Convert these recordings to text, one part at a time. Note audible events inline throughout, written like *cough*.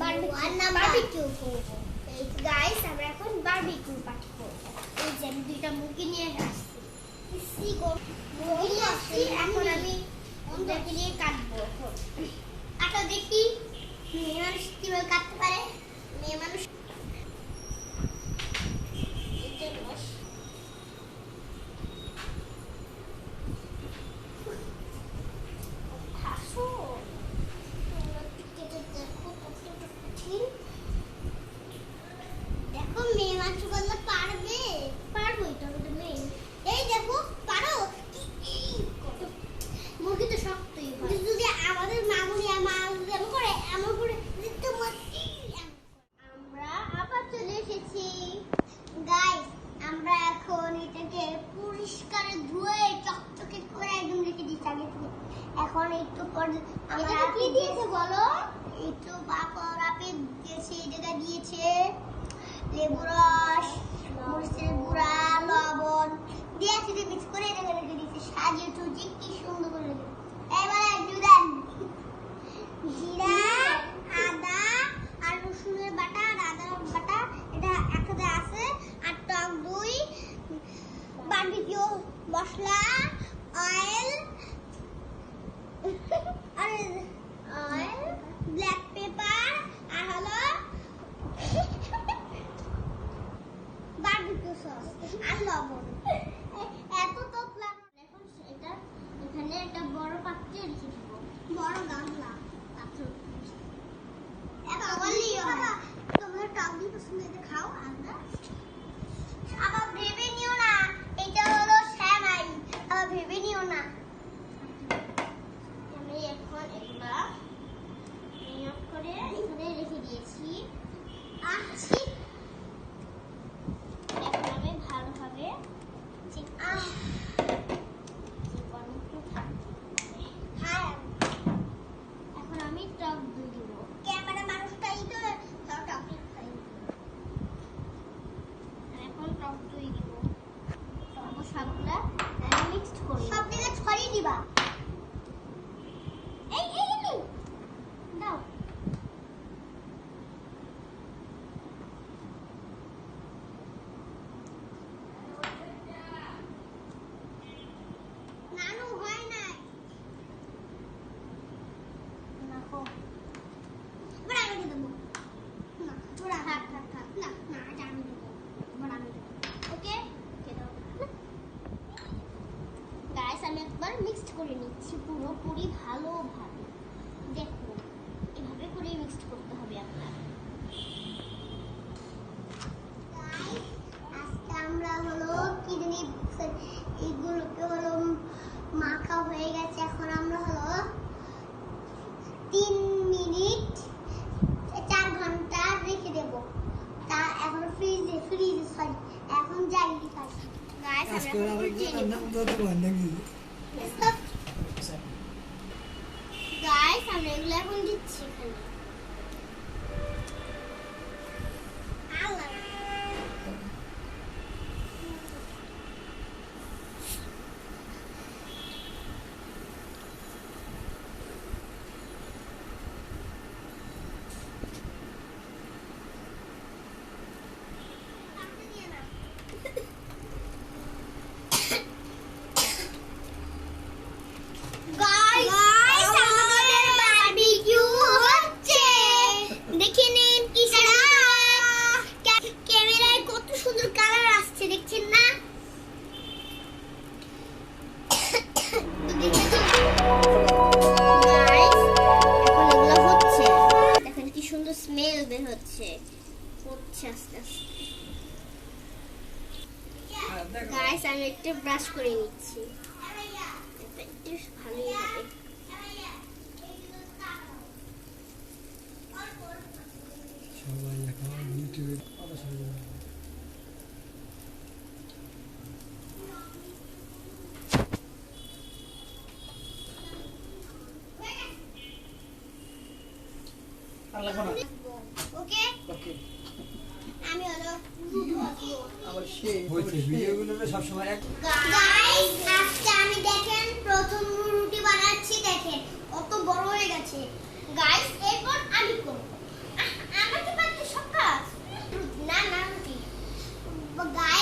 But one number মানে আমার দিয়েছে বলো? একটু দিয়েছে যেটা রস মরিচের গুঁড়া জিরা আদা আর রসুনের বাটা আর আদা বাটা এটা একসাথে আছে। আর টক দই বার্বিকিউ মশলা অয়েল আর ব্ল্যাক পেপার আর হলো *laughs* বারবিকিউ সস আর লবণ। এত 几七啊七。好 Guys, I'm going to regular guys আমি একটু ব্রাশ করে নিচ্ছি। একটু ভালোই হবে সবাই এখন ইউটিউবে আল্লাহ দুধু আসব হয়েছে ভিডিওগুলো সবসময় এক গাইস আজকে আমি দেখেন প্রথম রুটি বানাচ্ছি দেখেন কত বড় হয়ে গেছে। গাইস এরপর আমি করব। আমার সব কাজ। না না রুটি। Guys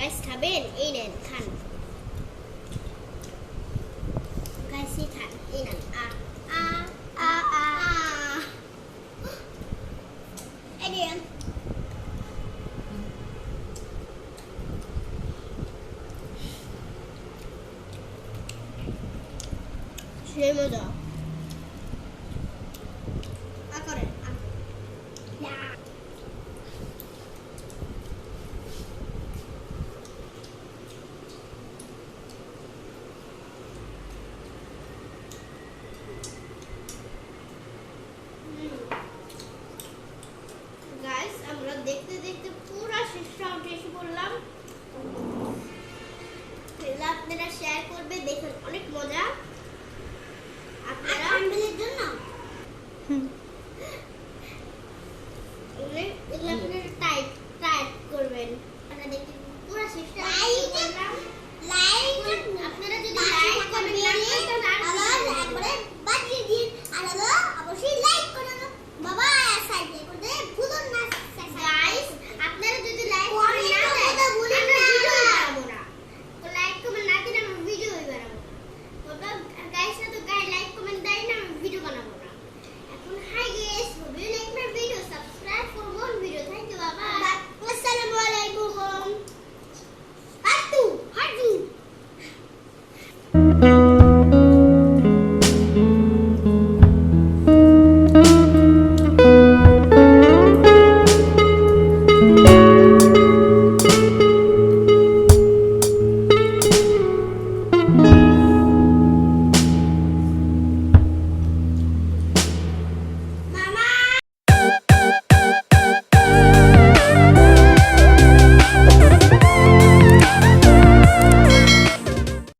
Geisterben innen kann. Geister kann halt innen. Ah, ah, ah, ah. Alien. Schlimmer doch. অ্যাকাউন্টে এসে পড়লাম আপনারা শেয়ার করবে দেখুন অনেক মজা। আপনারা আচ্ছা। টাইপ টাইপ করবেন। আপনারা দেখুন পুরো সিস্টেম